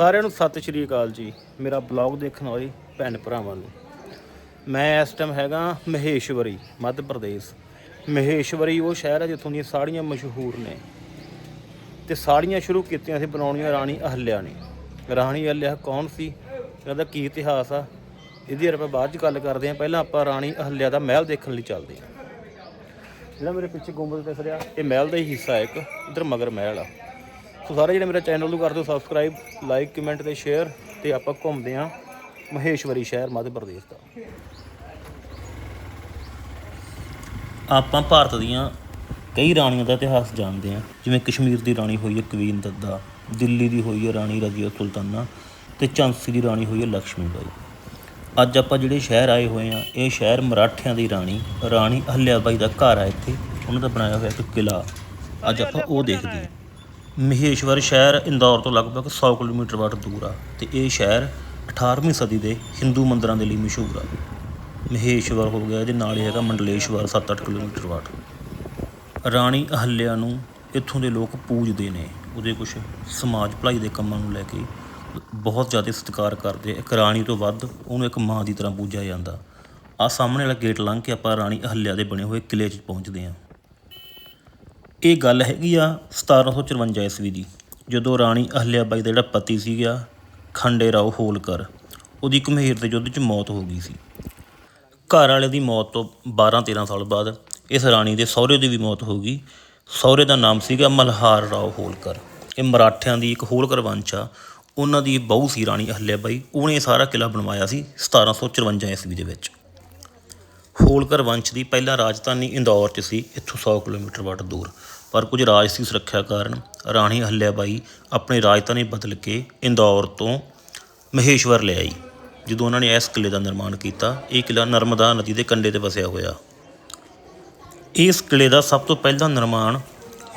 ਸਾਰਿਆਂ ਨੂੰ ਸਤਿ ਸ਼੍ਰੀ ਅਕਾਲ ਜੀ। ਮੇਰਾ ਬਲੌਗ ਦੇਖਣ ਵਾਲੇ ਭੈਣ ਭਰਾਵਾਂ ਨੂੰ। ਮੈਂ ਇਸ ਟਾਈਮ ਹੈਗਾ ਮਹੇਸ਼ਵਰੀ, ਮੱਧ ਪ੍ਰਦੇਸ਼। ਮਹੇਸ਼ਵਰੀ ਉਹ ਸ਼ਹਿਰ ਹੈ ਜਿੱਥੋਂ ਦੀਆਂ ਸਾੜੀਆਂ ਮਸ਼ਹੂਰ ਨੇ। ਤੇ ਸਾੜੀਆਂ ਸ਼ੁਰੂ ਕੀਤੀਆਂ ਸੀ, ਬਣਾਉਣੀਆਂ ਰਾਣੀ ਅਹਲਿਆ ਨੇ। ਰਾਣੀ ਅਹਲਿਆ ਕੌਣ ਸੀ? ਇਹਦਾ ਕੀ ਇਤਿਹਾਸ ਆ? ਇਹਦੀ ਆਪਾਂ ਬਾਅਦ ਚ ਗੱਲ ਕਰਦੇ ਹਾਂ, ਪਹਿਲਾਂ ਆਪਾਂ ਰਾਣੀ ਅਹਲਿਆ ਦਾ ਮਹਿਲ ਦੇਖਣ ਲਈ ਚੱਲਦੇ ਹਾਂ। ਜਿਹੜਾ ਮੇਰੇ ਪਿੱਛੇ ਗੁੰਬਦ ਦਿਸ ਰਿਹਾ ਇਹ ਮਹਿਲ ਦਾ ਹੀ ਹਿੱਸਾ ਹੈ ਇੱਕ, ਇਧਰ ਮਗਰ ਮਹਿਲ ਆ। ਸੋ ਸਾਰੇ ਜਿਹੜੇ ਮੇਰੇ ਚੈਨਲ ਨੂੰ ਕਰ ਦਿਓ ਸਬਸਕ੍ਰਾਈਬ ਲਾਈਕ ਕਮੈਂਟ ਤੇ ਸ਼ੇਅਰ ਤੇ ਆਪਾਂ ਘੁੰਮਦੇ ਹਾਂ ਮਹੇਸ਼ਵਰੀ ਸ਼ਹਿਰ, ਮੱਧ ਪ੍ਰਦੇਸ਼ ਦਾ। ਆਪਾਂ ਭਾਰਤ ਦੀਆਂ ਕਈ ਰਾਣੀਆਂ ਦਾ ਇਤਿਹਾਸ ਜਾਣਦੇ ਹਾਂ। ਜਿਵੇਂ ਕਸ਼ਮੀਰ ਦੀ ਰਾਣੀ ਹੋਈ ਹੈ ਕਵੀਨ ਦੱਦਾ, ਦਿੱਲੀ ਦੀ ਹੋਈ ਹੈ ਰਾਣੀ ਰਜੀਆ ਸੁਲਤਾਨਾ ਤੇ ਝਾਂਸੀ ਦੀ ਰਾਣੀ ਹੋਈ ਹੈ ਲక్ష్ਮੀ ਬਾਈ। ਅੱਜ ਆਪਾਂ ਜਿਹੜੇ ਸ਼ਹਿਰ ਆਏ ਹੋਏ ਆ ਇਹ ਸ਼ਹਿਰ ਮਰਾਠਿਆਂ ਦੀ ਰਾਣੀ ਰਾਣੀ ਅਹਲਿਆ ਬਾਈ ਦਾ ਘਰ ਆ ਇੱਥੇ। ਉਹਨਾਂ ਦਾ ਬਣਾਇਆ ਹੋਇਆ ਇੱਕ ਕਿਲਾ ਅੱਜ ਆਪਾਂ ਉਹ ਦੇਖਦੇ ਹਾਂ। ਮਹੇਸ਼ਵਰ ਸ਼ਹਿਰ ਇੰਦੌਰ ਤੋਂ ਲਗਭਗ 100 ਕਿਲੋਮੀਟਰ ਵਾਟ ਦੂਰ ਆ ਤੇ ਇਹ ਸ਼ਹਿਰ 18ਵੀਂ ਸਦੀ ਦੇ ਹਿੰਦੂ ਮੰਦਰਾਂ ਦੇ ਲਈ ਮਸ਼ਹੂਰ ਆ। ਮਹੇਸ਼ਵਰ ਹੋ ਗਿਆ ਇਹਦੇ ਨਾਲ ਹੀ ਹੈਗਾ ਮੰਡਲੇਸ਼ਵਰ 7-8 ਕਿਲੋਮੀਟਰ ਵਾਟ। ਰਾਣੀ ਅਹਲਿਆ ਨੂੰ ਇੱਥੋਂ ਦੇ ਲੋਕ ਪੂਜਦੇ ਨੇ। ਉਹਦੇ ਕੁਝ ਸਮਾਜ ਭਲਾਈ ਦੇ ਕੰਮਾਂ ਨੂੰ ਲੈ ਕੇ ਬਹੁਤ ਜ਼ਿਆਦਾ ਸਤਿਕਾਰ ਕਰਦੇ ਇੱਕ ਰਾਣੀ ਤੋਂ ਵੱਧ ਉਹਨੂੰ ਇੱਕ ਮਾਂ ਦੀ ਤਰ੍ਹਾਂ ਪੂਜਿਆ ਜਾਂਦਾ। ਆ ਸਾਹਮਣੇ ਵਾਲਾ ਗੇਟ ਲੰਘ ਕੇ ਆਪਾਂ ਰਾਣੀ ਅਹਲਿਆ ਦੇ ਬਣੇ ਹੋਏ ਕਿਲੇ 'ਚ ਪਹੁੰਚਦੇ ਹਾਂ। ਇਹ ਗੱਲ ਹੈਗੀ ਆ 1754 ਈਸਵੀ ਦੀ, ਜਦੋਂ ਰਾਣੀ ਅਹਲਿਆ ਬਾਈ ਦਾ ਜਿਹੜਾ ਪਤੀ ਸੀਗਾ, ਖੰਡੇ ਰਾਓ ਹੋਲਕਰ, ਉਹਦੀ ਘਮੇਰ ਦੇ ਯੁੱਧ 'ਚ ਮੌਤ ਹੋ ਗਈ ਸੀ। ਘਰ ਵਾਲੇ ਦੀ ਮੌਤ ਤੋਂ 12-13 ਸਾਲ ਬਾਅਦ ਇਸ ਰਾਣੀ ਦੇ ਸਹੁਰੇ ਦੀ ਵੀ ਮੌਤ ਹੋ ਗਈ। ਸਹੁਰੇ ਦਾ ਨਾਮ ਸੀਗਾ ਮਲਹਾਰ ਰਾਓ ਹੋਲਕਰ। ਇਹ ਮਰਾਠਿਆਂ ਦੀ ਇੱਕ ਹੋਲਕਰ ਵੰਸ਼ ਆ। ਉਹਨਾਂ ਦੀ ਬਹੂ ਸੀ ਰਾਣੀ ਅਹਲਿਆ ਬਾਈ ਉਹਨੇ ਇਹ ਸਾਰਾ ਕਿਲਾ ਬਣਵਾਇਆ ਸੀ 1754 ਈਸਵੀ ਦੇ ਵਿੱਚ। ਹੋਲਕਰ ਵੰਸ਼ ਦੀ ਪਹਿਲਾਂ ਰਾਜਧਾਨੀ ਇੰਦੌਰ 'ਚ ਸੀ, ਇੱਥੋਂ 100 ਕਿਲੋਮੀਟਰ ਵੱਟ ਦੂਰ। ਪਰ ਕੁਝ ਰਾਜਸੀ ਸੁਰੱਖਿਆ ਕਾਰਨ ਰਾਣੀ ਅਹਲਿਆ ਬਾਈ ਆਪਣੀ ਰਾਜਧਾਨੀ ਬਦਲ ਕੇ ਇੰਦੌਰ ਤੋਂ ਮਹੇਸ਼ਵਰ ਲੈ ਆਈ, ਜਦੋਂ ਉਹਨਾਂ ਨੇ ਇਸ ਕਿਲੇ ਦਾ ਨਿਰਮਾਣ ਕੀਤਾ। ਇਹ ਕਿਲਾ ਨਰਮਦਾ ਨਦੀ ਦੇ ਕੰਢੇ ਤੇ ਵਸਿਆ ਹੋਇਆ। ਇਸ ਕਿਲੇ ਦਾ ਸਭ ਤੋਂ ਪਹਿਲਾ ਨਿਰਮਾਣ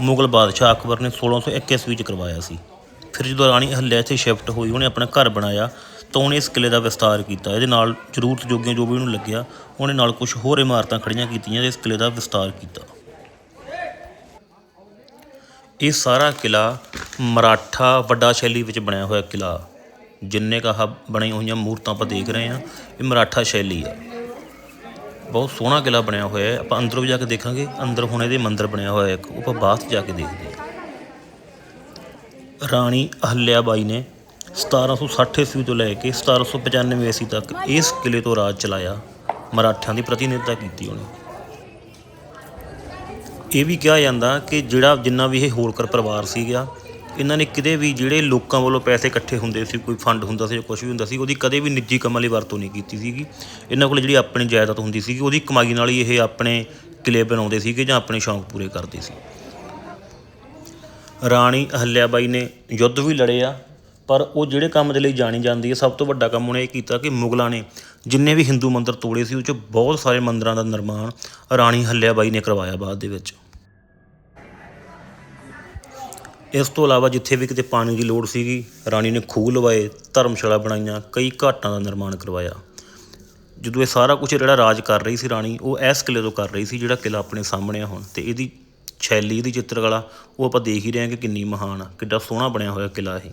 ਮੁਗਲ ਬਾਦਸ਼ਾਹ ਅਕਬਰ ਨੇ 1601 ਈਸਵੀ 'ਚ ਕਰਵਾਇਆ ਸੀ। ਫਿਰ ਜਦੋਂ ਰਾਣੀ ਅਹਲਿਆ ਇੱਥੇ ਸ਼ਿਫਟ ਹੋਈ, ਉਹਨੇ ਆਪਣਾ ਘਰ ਬਣਾਇਆ। ਤਾਂ ਉਹਨੇ ਇਸ ਕਿਲੇ ਦਾ ਵਿਸਤਾਰ ਕੀਤਾ। ਇਹਦੇ ਨਾਲ ਜ਼ਰੂਰਤ ਜੋਗੀਆਂ ਜੋ ਵੀ ਉਹਨੂੰ ਲੱਗਿਆ, ਉਹਨੇ ਨਾਲ ਕੁਝ ਹੋਰ ਇਮਾਰਤਾਂ ਖੜੀਆਂ ਕੀਤੀਆਂ ਤੇ ਇਸ ਕਿਲੇ ਦਾ ਵਿਸਤਾਰ ਕੀਤਾ। ਇਹ ਸਾਰਾ ਕਿਲਾ ਮਰਾਠਾ ਵੱਡਾ ਸ਼ੈਲੀ ਵਿੱਚ ਬਣਿਆ ਹੋਇਆ ਕਿਲਾ। ਜਿੰਨੇ ਕਹਾ ਬਣੀਆਂ ਹੋਈਆਂ ਮੂਰਤਾਂ ਆਪਾਂ ਦੇਖ ਰਹੇ ਹਾਂ, ਇਹ ਮਰਾਠਾ ਸ਼ੈਲੀ ਆ। ਬਹੁਤ ਸੋਹਣਾ ਕਿਲਾ ਬਣਿਆ ਹੋਇਆ ਹੈ। ਆਪਾਂ ਅੰਦਰੋਂ ਵੀ ਜਾ ਕੇ ਦੇਖਾਂਗੇ, ਅੰਦਰ ਹੁਣ ਇਹਦੇ ਮੰਦਿਰ ਬਣਿਆ ਹੋਇਆ ਇੱਕ। ਉਹ ਆਪਾਂ ਬਾਅਦ ਜਾ ਕੇ ਦੇਖਦੇ ਹਾਂ। ਰਾਣੀ ਅਹਲਿਆ ਬਾਈ ਨੇ 1760 ਈਸਵੀ ਤੋਂ ਲੈ ਕੇ 1795 ਈਸਵੀ ਤੱਕ ਇਸ ਕਿਲੇ ਤੋਂ ਰਾਜ ਚਲਾਇਆ, ਮਰਾਠਿਆਂ ਦੀ ਪ੍ਰਤੀਨਿਧਤਾ ਕੀਤੀ ਉਹਨੇ। ਇਹ ਵੀ ਕਿਹਾ ਜਾਂਦਾ ਕਿ ਜਿਹੜਾ, ਜਿੰਨਾ ਵੀ ਇਹ ਹੋਲਕਰ ਪਰਿਵਾਰ ਸੀਗਾ, ਇਹਨਾਂ ਨੇ ਕਿਤੇ ਵੀ ਜਿਹੜੇ ਲੋਕਾਂ ਵੱਲੋਂ ਪੈਸੇ ਇਕੱਠੇ ਹੁੰਦੇ ਸੀ, ਕੋਈ ਫੰਡ ਹੁੰਦਾ ਸੀ ਜਾਂ ਕੁਝ ਵੀ ਹੁੰਦਾ ਸੀ, ਉਹਦੀ ਕਦੇ ਵੀ ਨਿੱਜੀ ਕੰਮਾਂ ਲਈ ਵਰਤੋਂ ਨਹੀਂ ਕੀਤੀ ਸੀਗੀ। ਇਹਨਾਂ ਕੋਲ ਜਿਹੜੀ ਆਪਣੀ ਜਾਇਦਾਦ ਹੁੰਦੀ ਸੀਗੀ, ਉਹਦੀ ਕਮਾਈ ਨਾਲ ਹੀ ਇਹ ਆਪਣੇ ਕਿਲੇ ਬਣਾਉਂਦੇ ਸੀਗੇ ਜਾਂ ਆਪਣੇ ਸ਼ੌਂਕ ਪੂਰੇ ਕਰਦੇ ਸੀ। ਰਾਣੀ ਅਹਲਿਆਬਾਈ ਨੇ ਯੁੱਧ ਵੀ ਲੜਿਆ ਪਰ ਉਹ ਜਿਹੜੇ ਕੰਮ ਦੇ ਲਈ ਜਾਣੀ ਜਾਂਦੀ ਹੈ, ਸਭ ਤੋਂ ਵੱਡਾ ਕੰਮ ਉਹਨੇ ਇਹ ਕੀਤਾ ਕਿ ਮੁਗਲਾਂ ਨੇ ਜਿੰਨੇ ਵੀ ਹਿੰਦੂ ਮੰਦਰ ਤੋੜੇ ਸੀ, ਉਹ 'ਚ ਬਹੁਤ ਸਾਰੇ ਮੰਦਰਾਂ ਦਾ ਨਿਰਮਾਣ ਰਾਣੀ ਹੱਲਿਆ ਬਾਈ ਨੇ ਕਰਵਾਇਆ ਬਾਅਦ ਦੇ ਵਿੱਚ। ਇਸ ਤੋਂ ਇਲਾਵਾ ਜਿੱਥੇ ਵੀ ਕਿਤੇ ਪਾਣੀ ਦੀ ਲੋੜ ਸੀਗੀ, ਰਾਣੀ ਨੇ ਖੂਹ ਲਵਾਏ, ਧਰਮਸ਼ਾਲਾ ਬਣਾਈਆਂ, ਕਈ ਘਾਟਾਂ ਦਾ ਨਿਰਮਾਣ ਕਰਵਾਇਆ। ਜਦੋਂ ਇਹ ਸਾਰਾ ਕੁਝ ਜਿਹੜਾ ਰਾਜ ਕਰ ਰਹੀ ਸੀ ਰਾਣੀ, ਉਹ ਇਸ ਕਿਲੇ ਤੋਂ ਕਰ ਰਹੀ ਸੀ ਜਿਹੜਾ ਕਿਲਾ ਆਪਣੇ ਸਾਹਮਣੇ ਆ ਹੁਣ, ਤੇ ਇਹਦੀ ਸ਼ੈਲੀ ਦੀ ਚਿੱਤਰਕਲਾ, ਉਹ ਆਪਾਂ ਦੇਖ ਹੀ ਰਹੇ ਹਾਂ ਕਿ ਕਿੰਨੀ ਮਹਾਨ ਆ, ਕਿੱਡਾ ਸੋਹਣਾ ਬਣਿਆ ਹੋਇਆ ਕਿਲਾ ਇਹ।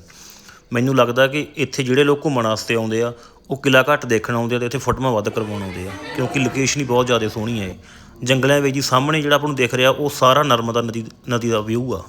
ਮੈਨੂੰ ਲੱਗਦਾ ਕਿ ਇੱਥੇ ਜਿਹੜੇ ਲੋਕ ਘੁੰਮਣ ਵਾਸਤੇ ਆਉਂਦੇ ਆ, ਉਹ ਕਿਲਾ ਘੱਟ ਦੇਖਣ ਆਉਂਦੇ ਆ ਤੇ ਇੱਥੇ ਫੋਟੋਆਂ ਵੱਧ ਕਰਵਾਉਣ ਆਉਂਦੇ ਆ, ਕਿਉਂਕਿ ਲੋਕੇਸ਼ਨ ਹੀ ਬਹੁਤ ਜ਼ਿਆਦਾ ਸੋਹਣੀ ਹੈ ਇਹ। ਜੰਗਲਾਂ ਵਿੱਚ ਜੀ ਸਾਹਮਣੇ ਜਿਹੜਾ ਆਪਾਂ ਨੂੰ ਦਿਖ ਰਿਹਾ, ਉਹ ਸਾਰਾ ਨਰਮਦਾ ਨਦੀ ਨਦੀ ਦਾ ਵਿਊ ਆ।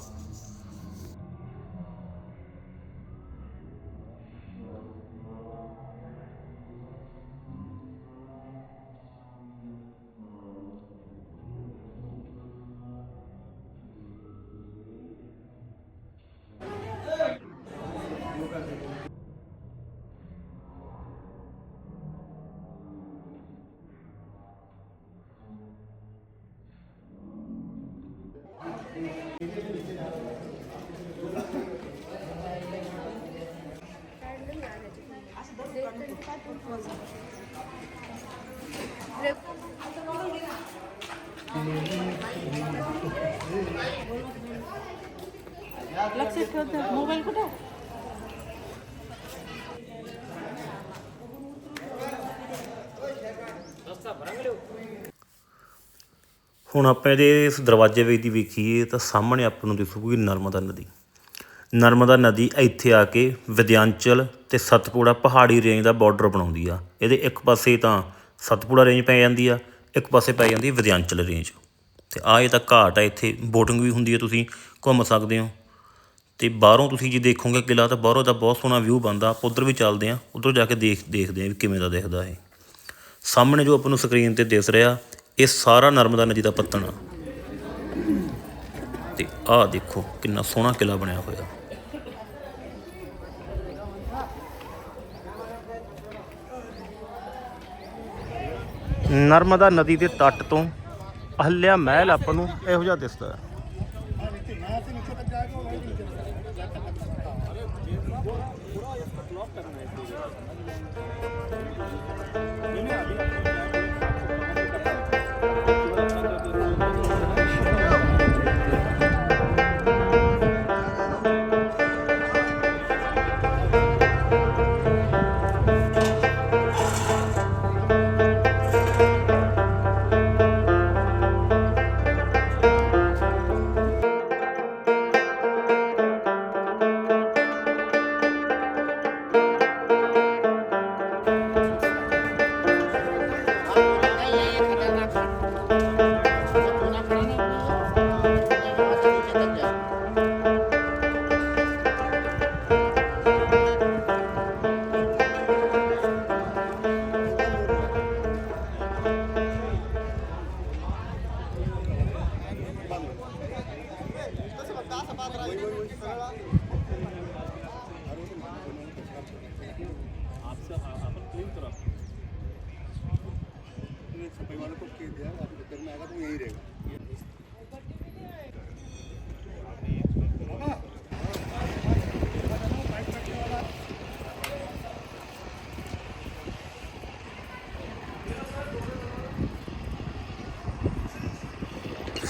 लक्ष ठेवतो मोबाईल कुठं ਹੁਣ ਆਪਾਂ ਇਹਦੇ ਇਸ ਦਰਵਾਜ਼ੇ ਵਿੱਚ ਦੀ ਵੇਖੀਏ ਤਾਂ ਸਾਹਮਣੇ ਆਪਾਂ ਨੂੰ ਦਿਸੂਗੀ ਨਰਮਦਾ ਨਦੀ ਨਰਮਦਾ ਨਦੀ ਇੱਥੇ ਆ ਕੇ ਵਿਦਿਆਂਚਲ ਅਤੇ ਸਤਪੁੜਾ ਪਹਾੜੀ ਰੇਂਜ ਦਾ ਬਾਰਡਰ ਬਣਾਉਂਦੀ ਆ। ਇਹਦੇ ਇੱਕ ਪਾਸੇ ਤਾਂ ਸਤਪੁੜਾ ਰੇਂਜ ਪੈ ਜਾਂਦੀ ਆ, ਇੱਕ ਪਾਸੇ ਪੈ ਜਾਂਦੀ ਹੈ ਰੇਂਜ ਅਤੇ ਆ ਇਹ ਤਾਂ ਘਾਟ ਆ, ਇੱਥੇ ਬੋਟਿੰਗ ਵੀ ਹੁੰਦੀ ਹੈ ਤੁਸੀਂ, ਘੁੰਮ ਸਕਦੇ ਹੋ। ਅਤੇ ਬਾਹਰੋਂ ਤੁਸੀਂ ਜੇ ਦੇਖੋਗੇ ਕਿਲ੍ਹਾ ਤਾਂ ਬਾਹਰੋਂ ਦਾ ਬਹੁਤ ਸੋਹਣਾ ਵਿਊ ਬਣਦਾ। ਆਪਾਂ ਉੱਧਰ ਵੀ ਚੱਲਦੇ ਹਾਂ ਉੱਧਰ ਜਾ ਕੇ ਦੇਖ, ਦੇਖਦੇ ਹਾਂ ਵੀ ਕਿਵੇਂ ਦਾ ਦਿਖਦਾ ਇਹ। ਸਾਹਮਣੇ ਜੋ ਆਪਾਂ ਨੂੰ ਸਕਰੀਨ ਤੇ ਦਿਸ ਰਿਹਾ, ਇਹ ਸਾਰਾ ਨਰਮਦਾ ਨਦੀ ਦਾ ਪੱਤਣ ਆ। ਤੇ ਆਹ ਦੇਖੋ ਕਿੰਨਾ ਸੋਹਣਾ ਕਿਲਾ ਬਣਿਆ ਹੋਇਆ। ਨਰਮਦਾ ਨਦੀ ਦੇ ਤੱਟ ਤੋਂ ਅਹਲਿਆ ਮਹਿਲ ਆਪਾਂ ਨੂੰ ਇਹੋ ਜਿਹਾ ਦਿਸਦਾ ਹੈ।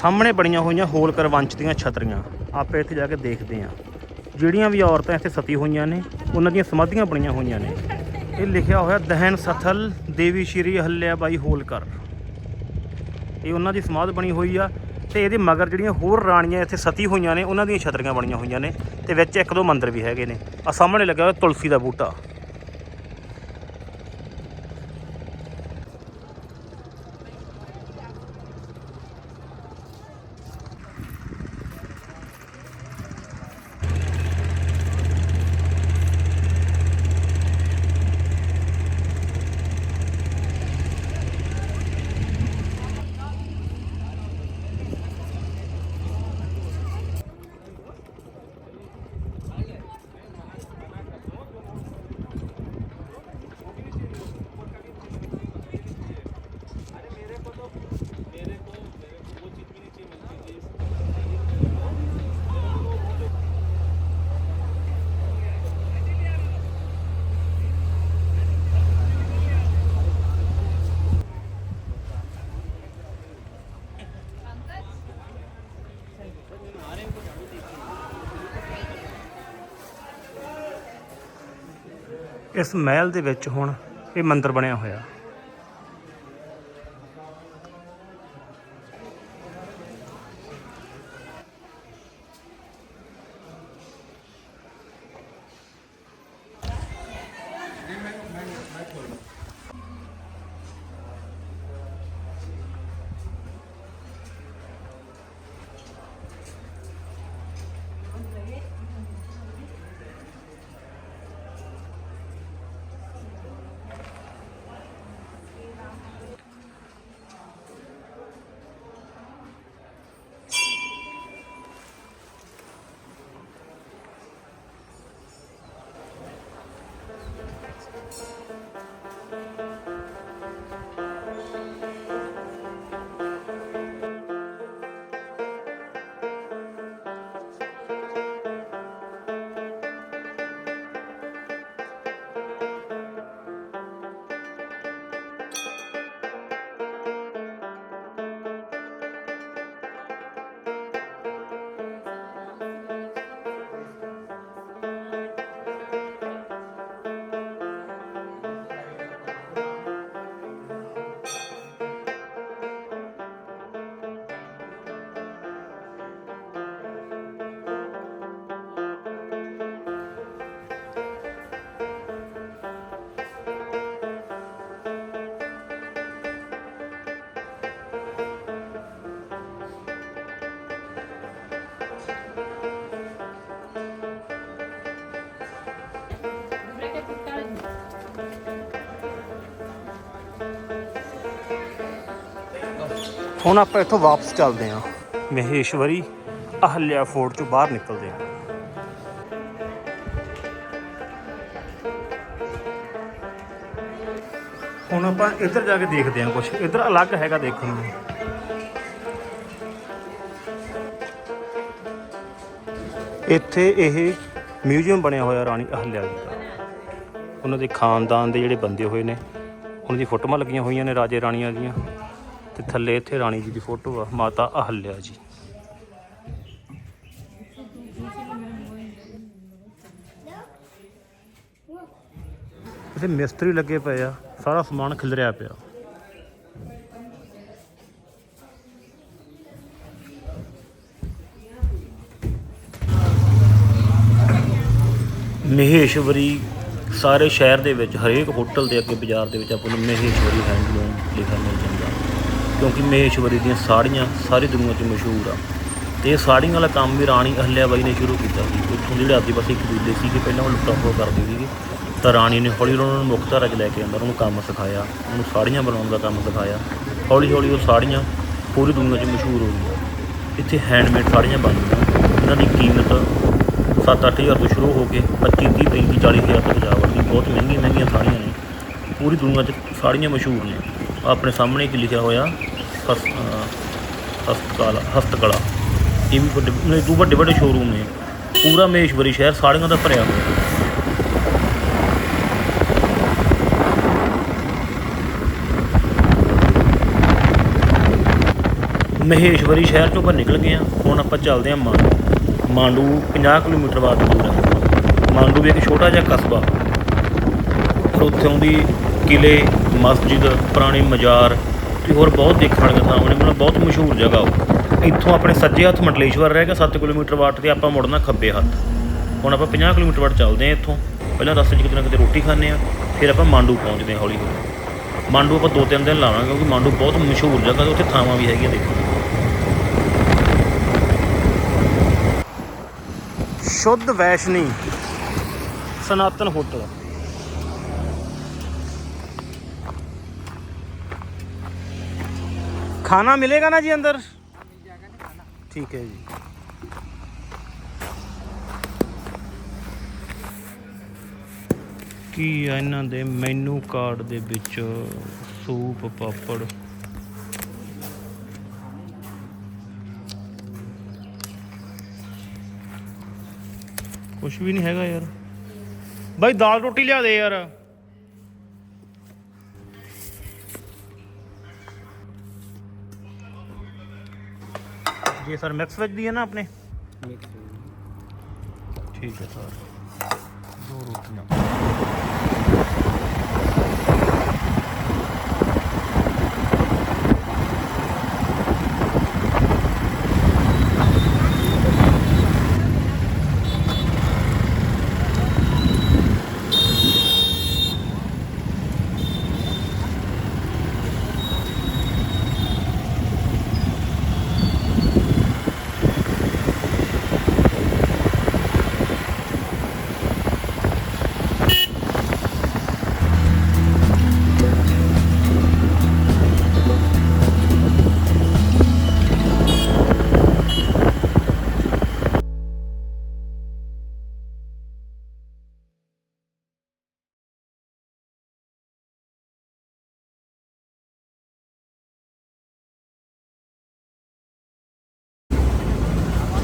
ਸਾਹਮਣੇ ਬਣੀਆਂ ਹੋਈਆਂ ਹੋਲਕਰ ਵੰਸ਼ ਦੀਆਂ ਛਤਰੀਆਂ। ਆਪਾਂ ਇੱਥੇ ਜਾ ਕੇ ਦੇਖਦੇ ਹਾਂ। ਜਿਹੜੀਆਂ ਵੀ ਔਰਤਾਂ ਇੱਥੇ ਸਤੀ ਹੋਈਆਂ ਨੇ, ਉਹਨਾਂ ਦੀਆਂ ਸਮਾਧੀਆਂ ਬਣੀਆਂ ਹੋਈਆਂ ਨੇ। ਇਹ ਲਿਖਿਆ ਹੋਇਆ, ਦਹਨ ਸਥਲ, ਦੇਵੀ ਸ਼੍ਰੀ ਹੱਲਿਆ ਬਾਈ ਹੋਲਕਰ ਇਹ ਉਹਨਾਂ ਦੀ ਸਮਾਧ ਬਣੀ ਹੋਈ ਆ ਤੇ ਇਹਦੇ ਮਗਰ ਜਿਹੜੀਆਂ ਹੋਰ ਰਾਣੀਆਂ ਇੱਥੇ ਸਤੀ ਹੋਈਆਂ ਨੇ, ਉਹਨਾਂ ਦੀਆਂ ਛਤਰੀਆਂ ਬਣੀਆਂ ਹੋਈਆਂ ਨੇ ਤੇ ਵਿੱਚ ਇੱਕ ਦੋ ਮੰਦਿਰ ਵੀ ਹੈਗੇ ਨੇ। ਆ ਸਾਹਮਣੇ ਲੱਗਿਆ ਹੋਇਆ ਤੁਲਸੀ ਦਾ ਬੂਟਾ। ਇਸ ਮਹਿਲ ਦੇ ਵਿੱਚ ਹੁਣ ਇਹ ਮੰਦਿਰ ਬਣਿਆ ਹੋਇਆ। ਹੁਣ ਆਪਾਂ ਇੱਥੋਂ ਵਾਪਸ ਚੱਲਦੇ ਹਾਂ। ਮਹੇਸ਼ਵਰੀ ਅਹਲਿਆ ਫੋਰਟ ਚੋਂ ਬਾਹਰ ਨਿਕਲਦੇ ਹਾਂ। ਹੁਣ ਆਪਾਂ ਇੱਧਰ ਜਾ ਕੇ ਦੇਖਦੇ ਹਾਂ ਕੁਝ ਇੱਧਰ ਅਲੱਗ ਹੈਗਾ ਦੇਖਣ ਨੂੰ। ਇੱਥੇ ਇਹ ਮਿਊਜ਼ੀਅਮ ਬਣਿਆ ਹੋਇਆ ਰਾਣੀ ਅਹਲਿਆ ਜੀ ਦਾ। ਉਹਨਾਂ ਦੇ ਖਾਨਦਾਨ ਦੇ ਜਿਹੜੇ ਬੰਦੇ ਹੋਏ ਨੇ, ਉਹਨਾਂ ਦੀ ਫੋਟੋਆਂ ਲੱਗੀਆਂ ਹੋਈਆਂ ਨੇ ਰਾਜੇ ਰਾਣੀਆਂ ਦੀਆਂ। ਤੇ ਥੱਲੇ ਇੱਥੇ ਰਾਣੀ ਜੀ ਦੀ ਫੋਟੋ ਆ, ਮਾਤਾ ਅਹਲਿਆ ਜੀ। ਇੱਥੇ ਮਿਸਤਰੀ ਲੱਗੇ ਪਏ ਆ, ਸਾਰਾ ਸਮਾਨ ਖਿਲਰਿਆ ਪਿਆ। ਮਹੇਸ਼ਵਰੀ ਸਾਰੇ ਸ਼ਹਿਰ ਦੇ ਵਿੱਚ, ਹਰੇਕ ਹੋਟਲ ਦੇ ਅੱਗੇ ਬਾਜ਼ਾਰ ਦੇ ਵਿੱਚ ਆਪਾਂ ਨੂੰ ਮਹੇਸ਼ਵਰੀ ਹੈਂਡਲੂਮ ਲਿਖਿਆ ਮਿਲ ਕਿਉਂਕਿ ਮਹੇਸ਼ਵਰੀ ਦੀਆਂ ਸਾੜੀਆਂ ਸਾਰੀ ਦੁਨੀਆ 'ਚ ਮਸ਼ਹੂਰ ਆ। ਤੇ ਇਹ ਸਾੜੀਆਂ ਵਾਲਾ ਕੰਮ ਵੀ ਰਾਣੀ ਅਹਲਿਆ ਬਾਈ ਨੇ ਸ਼ੁਰੂ ਕੀਤਾ ਸੀ। ਉੱਥੋਂ ਜਿਹੜੇ ਆਦੀਵਾਸੀ ਕਬੀਲੇ ਸੀਗੇ, ਪਹਿਲਾਂ ਉਹ ਲੁੱਟਾਂ ਖੋਹ ਕਰਦੇ ਸੀਗੇ। ਤਾਂ ਰਾਣੀ ਨੇ ਹੌਲੀ ਹੌਲੀ ਉਹਨਾਂ ਨੂੰ ਮੁੱਖ ਧਾਰਾ 'ਚ ਲੈ ਕੇ ਆਂਦਾ, ਉਹਨੂੰ ਕੰਮ ਸਿਖਾਇਆ, ਉਹਨੂੰ ਸਾੜੀਆਂ ਬਣਾਉਣ ਦਾ ਕੰਮ ਸਿਖਾਇਆ। ਹੌਲੀ ਹੌਲੀ ਉਹ ਸਾੜੀਆਂ ਪੂਰੀ ਦੁਨੀਆ 'ਚ ਮਸ਼ਹੂਰ ਹੋ ਗਈਆਂ। ਇੱਥੇ ਹੈਂਡਮੇਡ ਸਾੜੀਆਂ ਬਣਦੀਆਂ ਇਹਨਾਂ ਦੀ ਕੀਮਤ 7-8000 ਤੋਂ ਸ਼ੁਰੂ ਹੋ ਕੇ 25 30 35 40 ਹਜ਼ਾਰ ਤੱਕ ਜਾ ਵੜਦੀ ਬਹੁਤ ਮਹਿੰਗੀਆਂ ਮਹਿੰਗੀਆਂ ਸਾੜੀਆਂ ਨੇ। ਪੂਰੀ ਦੁਨੀਆ 'ਚ ਸਾੜੀਆਂ ਮਸ਼ਹੂਰ ਨੇ। ਆਪਣੇ ਸਾਹਮਣੇ ਇੱਕ ਲਿਖਿਆ ਹੋਇਆ ਹਸ- ਅਹ ਹਸਤਕਲਾ ਹਸਤਕਲਾ। ਇਹ ਵੀ ਵੱਡੇ ਨਹੀਂ ਦੋ ਵੱਡੇ ਵੱਡੇ ਸ਼ੋਰੂਮ ਨੇ। ਪੂਰਾ ਮਹੇਸ਼ਵਰੀ ਸ਼ਹਿਰ ਸਾੜੀਆਂ ਦਾ ਭਰਿਆ ਹੋਇਆ। ਮਹੇਸ਼ਵਰੀ ਸ਼ਹਿਰ ਚੋਂ ਆਪਾਂ ਨਿਕਲ ਗਏ ਆ ਹੁਣ ਆਪਾਂ ਚੱਲਦੇ ਹਾਂ ਮਾਂਡੂ। ਮਾਂਡੂ 50 ਕਿਲੋਮੀਟਰ ਬਾਅਦ ਦੂਰ ਹੈ। ਮਾਂਡੂ ਵੀ ਇੱਕ ਛੋਟਾ ਜਿਹਾ ਕਸਬਾ। ਪਰ ਉੱਥੋਂ ਦੀ ਕਿਲੇ ਮਸਜਿਦ, ਪੁਰਾਣੀ ਮਜ਼ਾਰ ਤੇ ਹੋਰ ਬਹੁਤ ਦੇਖਣ ਵਾਲੀਆਂ ਥਾਵਾਂ ਨੇ ਮਤਲਬ ਬਹੁਤ ਮਸ਼ਹੂਰ ਜਗ੍ਹਾ ਉਹ। ਇੱਥੋਂ ਆਪਣੇ ਸੱਜੇ ਹੱਥ ਮੰਡਲੇਸ਼ਵਰ ਰਹਿ ਗਿਆ 7 ਕਿਲੋਮੀਟਰ ਬਾਅਦ ਤੇ ਆਪਾਂ ਮੁੜਨਾ ਖੱਬੇ ਹੱਥ। ਹੁਣ ਆਪਾਂ 50 ਕਿਲੋਮੀਟਰ ਬਾਅਦ ਚੱਲਦੇ ਹਾਂ ਇੱਥੋਂ। ਪਹਿਲਾਂ ਰਸਤੇ 'ਚ ਕਿਤੇ ਨਾ ਕਿਤੇ ਰੋਟੀ ਖਾਂਦੇ ਆ ਫਿਰ ਆਪਾਂ ਮਾਂਡੂ ਪਹੁੰਚਦੇ ਹਾਂ ਹੌਲੀ ਹੌਲੀ। ਮਾਂਡੂ ਆਪਾਂ ਦੋ ਤਿੰਨ ਦਿਨ ਲਾਵਾਂਗੇ, ਕਿਉਂਕਿ ਮਾਂਡੂ ਬਹੁਤ ਮਸ਼ਹੂਰ ਜਗ੍ਹਾ ਤੇ ਉੱਥੇ ਥਾਵਾਂ ਵੀ ਹੈਗੀਆਂ ਦੇਖਣ ਸ਼ੁੱਧ ਵੈਸ਼ਨੀ ਸਨਾਤਨ ਹੋਟਲ। ਖਾਣਾ ਮਿਲੇਗਾ ਨਾ ਜੀ ਅੰਦਰ ਠੀਕ ਹੈ ਜੀ ਕੀ ਆ ਇਹਨਾਂ ਦੇ ਮੈਨੂ ਕਾਰਡ ਦੇ ਵਿੱਚ ਸੂਪ ਪਾਪੜ ਕੁਝ ਵੀ ਨਹੀਂ ਹੈਗਾ ਯਾਰ ਬਾਈ ਦਾਲ ਰੋਟੀ ਲਿਆ ਦੇ ਯਾਰ ਜੀ ਸਰ ਮਿਕਸ ਵੈਜ ਦੀ ਹੈ ਨਾ ਆਪਣੇ? ਠੀਕ ਹੈ ਸਰ। ਦੋ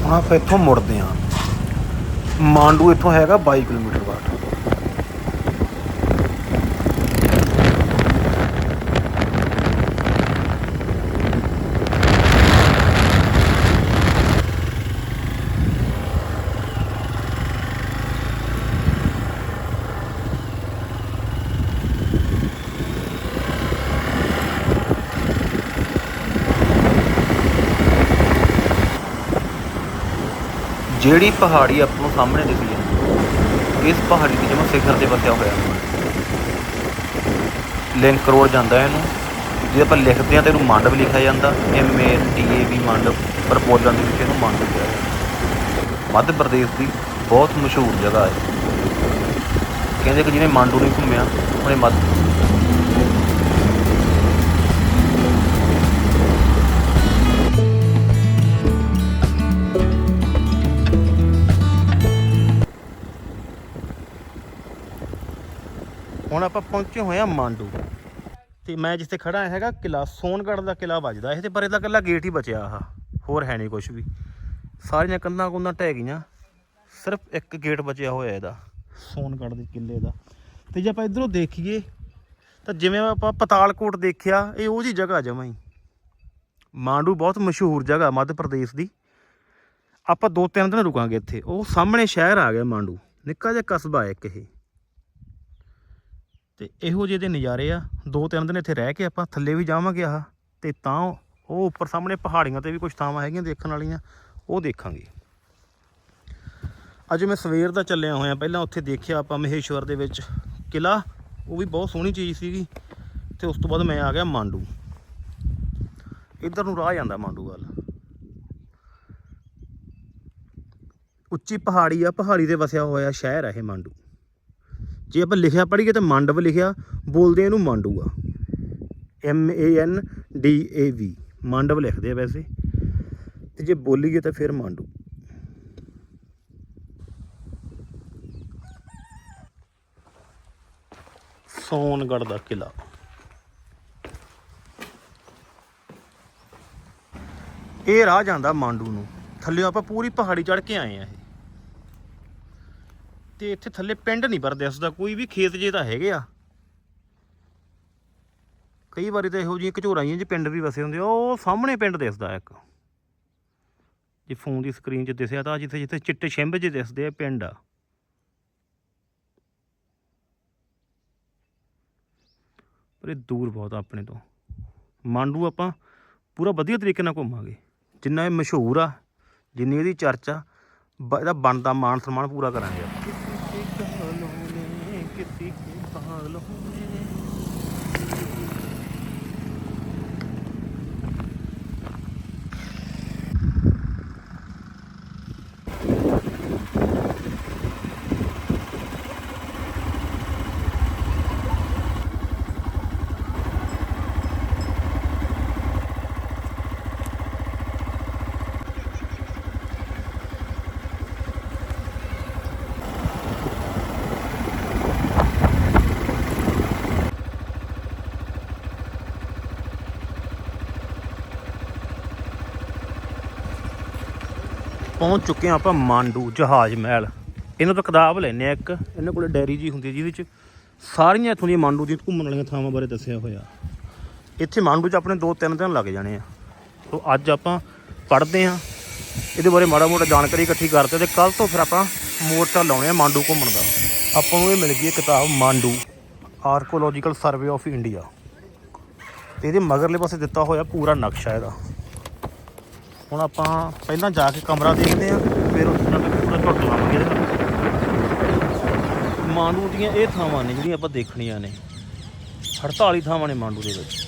ਰੋਟੀਆਂ ਹੁਣ ਆਪਾਂ ਇੱਥੋਂ ਮੁੜਦੇ ਹਾਂ। ਮਾਂਡੂ ਇੱਥੋਂ ਹੈਗਾ 22 ਕਿਲੋਮੀਟਰ ਬਾਅਦ ਜਿਹੜੀ ਪਹਾੜੀ ਆਪਾਂ ਨੂੰ ਸਾਹਮਣੇ ਦਿਖਦੀ ਹੈ, ਇਸ ਪਹਾੜੀ ਦੇ ਜਮਾ ਸਿਖਰ ਤੇ ਵਸਿਆ ਹੋਇਆ। ਲਿੰਕ ਰੋਡ ਜਾਂਦਾ ਇਹਨੂੰ, ਜੇ ਆਪਾਂ ਲਿਖਦੇ ਹਾਂ ਤੇ ਇਹਨੂੰ ਮੰਡ ਲਿਖਿਆ ਜਾਂਦਾ ਐਮ ਏ ਟੀ ਏ ਵੀ ਮੰਡ, ਪਰ ਬੋਲਣ ਦੇ ਵਿੱਚ ਇਹਨੂੰ ਮੰਡ ਕਿਹਾ ਜਾਂਦਾ। ਮੱਧ ਪ੍ਰਦੇਸ਼ ਦੀ ਬਹੁਤ ਮਸ਼ਹੂਰ ਜਗ੍ਹਾ ਹੈ। ਕਹਿੰਦੇ ਕਿ ਜਿਹਨੇ ਮਾਂਡੂ ਨਹੀਂ ਘੁੰਮਿਆ, ਉਹਨੇ ਮੱਧ ਹੁਣ ਆਪਾਂ ਪਹੁੰਚੇ ਹੋਏ ਆ ਮਾਂਡੂ। ਤੇ ਮੈਂ ਜਿੱਥੇ ਖੜਾ ਹੈਗਾ ਕਿਲਾ ਸੋਨਗੜ੍ਹ ਦਾ ਕਿਲਾ ਵੱਜਦਾ। ਇਹ ਤੇ ਪਰ ਇਹਦਾ ਇਕੱਲਾ ਗੇਟ ਹੀ ਬਚਿਆ ਆ ਹੋਰ ਹੈ ਨਹੀਂ ਕੁਝ ਵੀ। ਸਾਰੀਆਂ ਕੰਧਾਂ ਕੁੰਧਾਂ ਢਹਿ ਗਈਆਂ। ਸਿਰਫ ਇੱਕ ਗੇਟ ਬਚਿਆ ਹੋਇਆ ਇਹਦਾ, ਸੋਨਗੜ੍ਹ ਦੇ ਕਿਲੇ ਦਾ। ਤੇ ਜੇ ਆਪਾਂ ਇਧਰੋਂ ਦੇਖੀਏ, ਤਾਂ ਜਿਵੇਂ ਆਪਾਂ ਪਤਾਲਕੋਟ ਦੇਖਿਆ, ਇਹ ਉਹ ਜੀ ਜਗ੍ਹਾ ਜਮਾਂ ਹੀ। ਮਾਂਡੂ ਬਹੁਤ ਮਸ਼ਹੂਰ ਜਗ੍ਹਾ, ਮੱਧ ਪ੍ਰਦੇਸ਼ ਦੀ। ਆਪਾਂ ਦੋ ਤਿੰਨ ਦਿਨ ਰੁਕਾਂਗੇ ਇੱਥੇ। ਉਹ ਸਾਹਮਣੇ ਸ਼ਹਿਰ ਆ ਗਿਆ ਮਾਂਡੂ। ਨਿੱਕਾ ਜਿਹਾ ਕਸਬਾ ਹੈ ਇੱਕ ਇਹ। ਤੇ ਇਹੋ ਜਿਹੇ ਦੇ ਨਜ਼ਾਰੇ ਆ। ਦੋ ਤਿੰਨ ਦਿਨ ਇੱਥੇ ਰਹਿ ਕੇ ਆਪਾਂ ਥੱਲੇ ਵੀ ਜਾਵਾਂਗੇ ਆਹ, ਤੇ ਤਾਂ ਉਹ ਉੱਪਰ ਸਾਹਮਣੇ ਪਹਾੜੀਆਂ ਤੇ ਵੀ ਕੁਝ ਥਾਵਾਂ ਹੈਗੀਆਂ ਦੇਖਣ ਵਾਲੀਆਂ, ਉਹ ਦੇਖਾਂਗੇ। ਅੱਜ ਮੈਂ ਸਵੇਰ ਦਾ ਚੱਲਿਆ ਹੋਇਆ, ਪਹਿਲਾਂ ਉੱਥੇ ਦੇਖਿਆ ਆਪਾਂ ਮਹੇਸ਼ਵਰ ਦੇ ਵਿੱਚ ਕਿਲਾ ਉਹ ਵੀ ਬਹੁਤ ਸੋਹਣੀ ਚੀਜ਼ ਸੀਗੀ, ਤੇ ਉਸ ਤੋਂ ਬਾਅਦ ਮੈਂ ਆ ਗਿਆ ਮਾਂਡੂ। ਇੱਧਰ ਨੂੰ ਰਾਹ ਜਾਂਦਾ ਮਾਂਡੂ ਵੱਲ। ਉੱਚੀ ਪਹਾੜੀ ਆ, ਪਹਾੜੀ ਤੇ ਵਸਿਆ ਹੋਇਆ ਸ਼ਹਿਰ ਆ ਇਹ ਮਾਂਡੂ। ਜੇ ਆਪਾਂ ਲਿਖਿਆ ਪੜ੍ਹੀਏ ਤਾਂ ਮੰਡਵ ਲਿਖਿਆ, ਬੋਲਦੇ ਇਹਨੂੰ ਮਾਂਡੂ ਆ M A N D A V ਮੰਡਵ ਲਿਖਦੇ ਆ ਵੈਸੇ। ਤੇ ਜੇ ਬੋਲੀਏ ਤਾਂ ਫਿਰ ਮਾਂਡੂ। ਸੋਨਗੜ੍ਹ ਦਾ ਕਿਲਾ ਇਹ ਰਾਹ ਜਾਂਦਾ ਮਾਂਡੂ ਨੂੰ। ਥੱਲੇ ਆਪਾਂ ਪੂਰੀ ਪਹਾੜੀ ਚੜ੍ਹ ਕੇ ਆਏ ਆ ਇਹ। ਤੇ ਇੱਥੇ ਥੱਲੇ ਪਿੰਡ ਨਹੀਂ ਪਰ ਦਿਸਦਾ ਕੋਈ ਵੀ ਖੇਤ ਜੇ ਤਾਂ ਹੈਗੇ ਆ। ਕਈ ਵਾਰੀ ਤਾਂ ਇਹੋ ਜਿਹੀਆਂ ਘਚੋਰਾਈਆਂ ਜੇ ਪਿੰਡ ਵੀ ਵਸੇ ਹੁੰਦੇ ਆ, ਉਹ ਸਾਹਮਣੇ ਪਿੰਡ ਦਿਸਦਾ ਇੱਕ। ਜੇ ਫੋਨ ਦੀ ਸਕਰੀਨ 'ਚ ਦਿਸਿਆ ਤਾਂ ਜਿੱਥੇ ਜਿੱਥੇ ਚਿੱਟੇ ਛਿੰਭ 'ਚ ਦਿਸਦੇ ਆ, ਪਿੰਡ ਆ। ਪਰ ਇਹ ਦੂਰ ਬਹੁਤ ਆ ਆਪਣੇ ਤੋਂ। ਮਾਂਡੂ ਆਪਾਂ ਪੂਰਾ ਵਧੀਆ ਤਰੀਕੇ ਨਾਲ ਘੁੰਮਾਂਗੇ। ਜਿੰਨਾ ਇਹ ਮਸ਼ਹੂਰ ਆ, ਜਿੰਨੀ ਇਹਦੀ ਚਰਚਾ ਬ- ਇਹਦਾ ਬਣਦਾ ਮਾਣ ਸਨਮਾਨ ਪੂਰਾ ਕਰਾਂਗੇ ਆਪਾਂ ਕਿਸੇ ਕੇ ਪਾਗਲ ਹੋਣੇ ਪਹੁੰਚ ਚੁੱਕੇ ਹਾਂ ਆਪਾਂ ਮਾਂਡੂ ਜਹਾਜ਼ ਮਹਿਲ। ਇਹਨੂੰ ਤਾਂ ਕਿਤਾਬ ਲੈਨੇ ਆ ਇੱਕ। ਇਹਨਾਂ ਕੋਲੇ ਡੈਰੀ ਜੀ ਹੁੰਦੀ ਹੈ ਜਿਹਦੇ 'ਚ ਸਾਰੀਆਂ ਇੱਥੋਂ ਦੀਆਂ ਮਾਂਡੂ ਦੀਆਂ ਘੁੰਮਣ ਵਾਲੀਆਂ ਥਾਵਾਂ ਬਾਰੇ ਦੱਸਿਆ ਹੋਇਆ। ਇੱਥੇ ਮਾਂਡੂ 'ਚ ਆਪਣੇ 2-3 ਦਿਨ ਲੱਗ ਜਾਣੇ ਆ। ਸੋ ਅੱਜ ਆਪਾਂ ਪੜ੍ਹਦੇ ਆ ਇਹਦੇ ਬਾਰੇ ਮਾੜਾ ਮੋਟਾ ਜਾਣਕਾਰੀ ਇਕੱਠੀ ਕਰਦੇ ਤੇ ਕੱਲ ਤੋਂ ਫਿਰ ਆਪਾਂ ਮੋਰਚਾ ਲਾਉਣੇ ਆ ਮਾਂਡੂ ਘੁੰਮਣ ਦਾ। ਆਪਾਂ ਨੂੰ ਇਹ ਮਿਲ ਗਈ ਹੈ ਕਿਤਾਬ Mandu archaeological survey of India ਤੇ ਇਹਦੇ ਮਗਰਲੇ ਪਾਸੇ ਦਿੱਤਾ ਹੋਇਆ ਪੂਰਾ ਨਕਸ਼ਾ ਇਹਦਾ। ਹੁਣ ਆਪਾਂ ਪਹਿਲਾਂ ਜਾ ਕੇ ਕਮਰਾ ਦੇਖਦੇ ਆ ਫਿਰ ਉਸ ਨਾਲ ਪੂਰਾ ਝੁੱਟ ਲਾਵਾਂਗੇ ਇਹਦੇ ਨਾਲ। ਮਾਂਡੂ ਦੀਆਂ ਇਹ ਥਾਵਾਂ ਨੇ ਜਿਹੜੀਆਂ ਆਪਾਂ ਦੇਖਣੀਆਂ ਨੇ। 48 ਥਾਵਾਂ ਨੇ ਮਾਂਡੂ ਦੇ ਵਿੱਚ।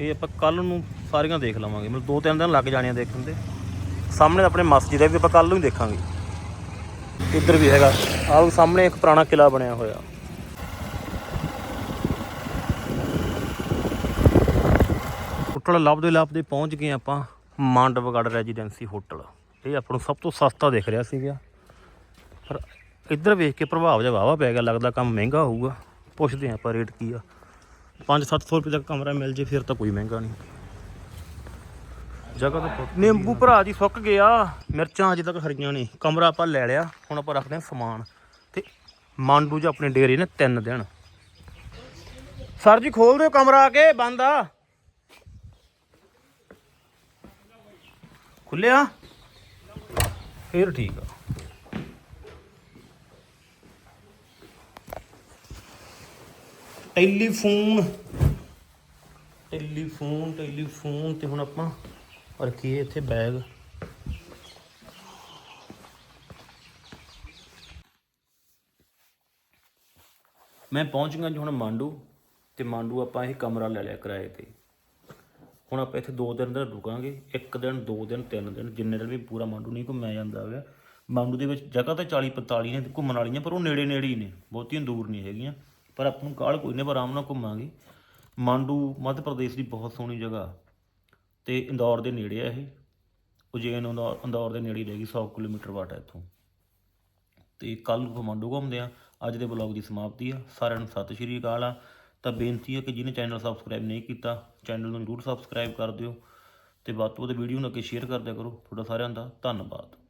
ਇਹ ਆਪਾਂ ਕੱਲ ਨੂੰ ਸਾਰੀਆਂ ਦੇਖ ਲਵਾਂਗੇ। ਮਤਲਬ ਦੋ ਤਿੰਨ ਦਿਨ ਲੱਗ ਜਾਣੇ ਆ ਦੇਖਣ ਦੇ। ਸਾਹਮਣੇ ਆਪਣੇ ਮਸਜਿਦ ਹੈ ਵੀ ਆਪਾਂ ਕੱਲ ਨੂੰ ਹੀ ਦੇਖਾਂਗੇ। ਇੱਧਰ ਵੀ ਹੈਗਾ। ਆਹ ਸਾਹਮਣੇ ਇੱਕ ਪੁਰਾਣਾ ਕਿਲਾ ਬਣਿਆ ਹੋਇਆ। ਹੋਟਲ ਲੱਭਦੇ ਲੱਭਦੇ ਪਹੁੰਚ ਗਏ ਆਪਾਂ ਮਾਂਡਵਗੜ ਰੈਜ਼ੀਡੈਂਸੀ ਹੋਟਲ। ਇਹ ਆਪਾਂ ਨੂੰ ਸਭ ਤੋਂ ਸਸਤਾ ਦਿਖ ਰਿਹਾ ਸੀਗਾ। ਪਰ ਇੱਧਰ ਵੇਖ ਕੇ ਪ੍ਰਭਾਵ ਜਿਹਾ ਵਾਵਾ ਪੈ ਗਿਆ, ਲੱਗਦਾ ਕੰਮ ਮਹਿੰਗਾ ਹੋਊਗਾ। ਪੁੱਛਦੇ ਹਾਂ ਆਪਾਂ ਰੇਟ ਕੀ ਆ। 5-700 ਰੁਪਏ ਦਾ ਕਮਰਾ ਮਿਲ ਜੇ, ਫਿਰ ਤਾਂ ਕੋਈ ਮਹਿੰਗਾ ਨਹੀਂ। ਜਗ੍ਹਾ ਤਾਂ ਨਿੰਬੂ ਭਰਾ ਜੀ ਸੁੱਕ ਗਿਆ। ਮਿਰਚਾਂ ਅਜੇ ਤੱਕ ਹਰੀਆਂ ਨੇ ਕਮਰਾ ਆਪਾਂ ਲੈ ਲਿਆ। ਹੁਣ ਆਪਾਂ ਰੱਖਦੇ ਹਾਂ ਸਮਾਨ। ਤੇ ਮਾਂਡੂ 'ਚ ਆਪਣੇ ਡੇਰੇ ਨੇ ਤਿੰਨ ਦਿਨ। ਸਰ ਜੀ, ਖੋਲ ਦਿਓ ਕਮਰਾ ਆ ਕੇ, ਬੰਦ ਆ। ਖੁੱਲਿਆ? ਫੇਰ ਠੀਕ ਆ। ਟੈਲੀਫੋਨ। ਟੈਲੀਫੋਨ ਟੈਲੀਫੋਨ ਤੇ ਹੁਣ ਆਪਾਂ ਰੱਖੀਏ ਇੱਥੇ ਬੈਗ। ਮੈਂ ਪਹੁੰਚ ਗਿਆ ਜੀ ਹੁਣ ਮਾਂਡੂ, ਤੇ ਮਾਂਡੂ ਆਪਾਂ ਇਹ ਕਮਰਾ ਲੈ ਲਿਆ ਕਿਰਾਏ ਤੇ। ਹੁਣ ਆਪਾਂ ਇੱਥੇ ਦੋ ਦਿਨ ਦਾ ਰੁਕਾਂਗੇ, ਇੱਕ ਦਿਨ, ਦੋ ਦਿਨ, ਤਿੰਨ ਦਿਨ, ਜਿੰਨੇ ਦਿਨ ਵੀ ਪੂਰਾ ਮਾਂਡੂ ਨਹੀਂ ਘੁੰਮਿਆ ਜਾਂਦਾ ਹੋਇਆ ਮਾਂਡੂ ਦੇ ਵਿੱਚ ਜਗ੍ਹਾ ਤਾਂ 40 45 ਨੇ ਘੁੰਮਣ ਵਾਲੀਆਂ, ਪਰ ਉਹ ਨੇੜੇ ਨੇੜੇ ਹੀ ਨੇ, ਬਹੁਤੀਆਂ ਦੂਰ ਨਹੀਂ ਹੈਗੀਆਂ। ਪਰ ਆਪਾਂ ਨੂੰ ਕਾਹਲ ਕੋਈ ਨਹੀਂ ਪਰ ਆਰਾਮ ਨਾਲ ਘੁੰਮਾਂਗੇ। ਮਾਂਡੂ ਮੱਧ ਪ੍ਰਦੇਸ਼ ਦੀ ਬਹੁਤ ਸੋਹਣੀ ਜਗ੍ਹਾ। ਤੇ ਇੰਦੌਰ ਦੇ ਨੇੜੇ ਆ ਇਹ। ਉਜੈਨ ਇੰਦੌਰ ਇੰਦੌਰ ਦੇ ਨੇੜੇ ਰਹਿ ਗਈ 100 ਕਿਲੋਮੀਟਰ ਵਾਟ ਹੈ ਇੱਥੋਂ। ਤੇ ਕੱਲ ਨੂੰ ਕਮਾਂਡੋ ਘੁੰਮਦੇ ਆ। ਅੱਜ ਦੇ ਬਲੌਗ ਦੀ ਸਮਾਪਤੀ ਆ। ਸਾਰਿਆਂ ਨੂੰ ਸਤਿ ਸ਼੍ਰੀ ਅਕਾਲ ਆ। ਤਾਂ ਬੇਨਤੀ ਹੈ ਕਿ ਜਿਹਨੇ ਚੈਨਲ ਸਬਸਕ੍ਰਾਈਬ ਨਹੀਂ ਕੀਤਾ, ਚੈਨਲ ਨੂੰ ਜਰੂਰ ਸਬਸਕ੍ਰਾਈਬ ਕਰ ਦਿਓ ਤੇ ਵੱਧ ਤੋਂ ਵੱਧ ਵੀਡੀਓ ਨੂੰ ਅੱਗੇ ਸ਼ੇਅਰ ਕਰਦਿਆ ਕਰੋ। ਤੁਹਾਡਾ ਸਾਰਿਆਂ ਦਾ ਧੰਨਵਾਦ।